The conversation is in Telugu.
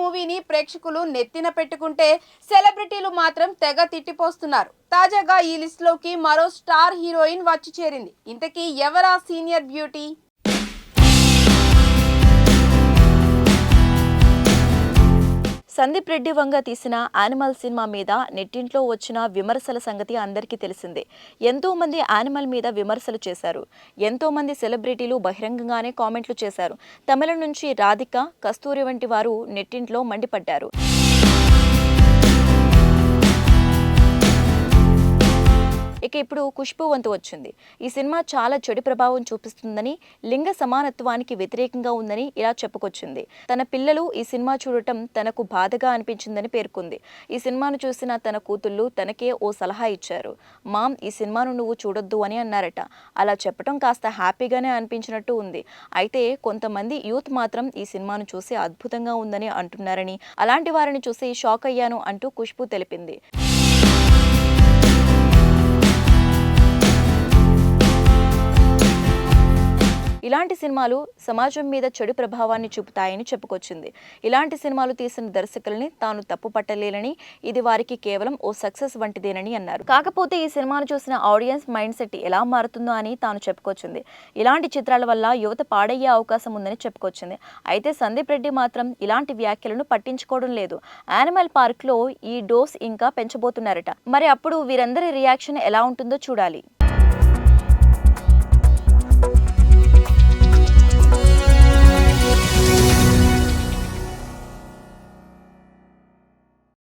మూవీని ప్రేక్షకులు నెత్తిన పెట్టుకుంటే సెలబ్రిటీలు మాత్రం తెగ తిట్టిపోస్తున్నారు. తాజాగా ఈ లిస్టులోకి మరో స్టార్ హీరోయిన్ వచ్చి చేరింది. ఇంతకీ ఎవరా సీనియర్ బ్యూటీ? సందీప్ రెడ్డి వంగ తీసిన యానిమల్ సినిమా మీద నెట్టింట్లో వచ్చిన విమర్శల సంగతి అందరికీ తెలిసిందే. ఎంతో మంది యానిమల్ మీద విమర్శలు చేశారు. ఎంతో మంది సెలబ్రిటీలు బహిరంగంగానే కామెంట్లు చేశారు. తమిళ నుంచి రాధిక కస్తూరి వంటి వారు నెట్టింట్లో మండిపడ్డారు. ఇక ఇప్పుడు ఖుష్బు వంతు వచ్చింది. ఈ సినిమా చాలా చెడు ప్రభావం చూపిస్తుందని లింగ సమానత్వానికి వ్యతిరేకంగా ఉందని ఇలా చెప్పుకొచ్చింది. తన పిల్లలు ఈ సినిమా చూడటం తనకు బాధగా అనిపించిందని పేర్కొంది. ఈ సినిమాను చూసిన తన కూతుళ్ళు తనకే ఓ సలహా ఇచ్చారు. మామ్ ఈ సినిమాను నువ్వు చూడొద్దు అని అన్నారట. అలా చెప్పడం కాస్త హ్యాపీగానే అనిపించినట్టు ఉంది. అయితే కొంతమంది యూత్ మాత్రం ఈ సినిమాను చూసి అద్భుతంగా ఉందని అంటున్నారని అలాంటి వారిని చూసి షాక్ అయ్యాను అంటూ ఖుష్బు తెలిపింది. ఇలాంటి సినిమాలు సమాజం మీద చెడు ప్రభావాన్ని చూపుతాయని చెప్పుకొచ్చింది. ఇలాంటి సినిమాలు తీసిన దర్శకుల్ని తాను తప్పు పట్టలేనని ఇది వారికి కేవలం ఓ సక్సెస్ వంటిదేనని అన్నారు. కాకపోతే ఈ సినిమాను చూసిన ఆడియన్స్ మైండ్ సెట్ ఎలా మారుతుందో అని తాను చెప్పుకొచ్చింది. ఇలాంటి చిత్రాల వల్ల యువత పాడయ్యే అవకాశం ఉందని చెప్పుకొచ్చింది. అయితే సందీప్ రెడ్డి మాత్రం ఇలాంటి వ్యాఖ్యలను పట్టించుకోవడం లేదు. యానిమల్ పార్క్లో ఈ డోస్ ఇంకా పెంచబోతున్నారట. మరి అప్పుడు వీరందరి రియాక్షన్ ఎలా ఉంటుందో చూడాలి.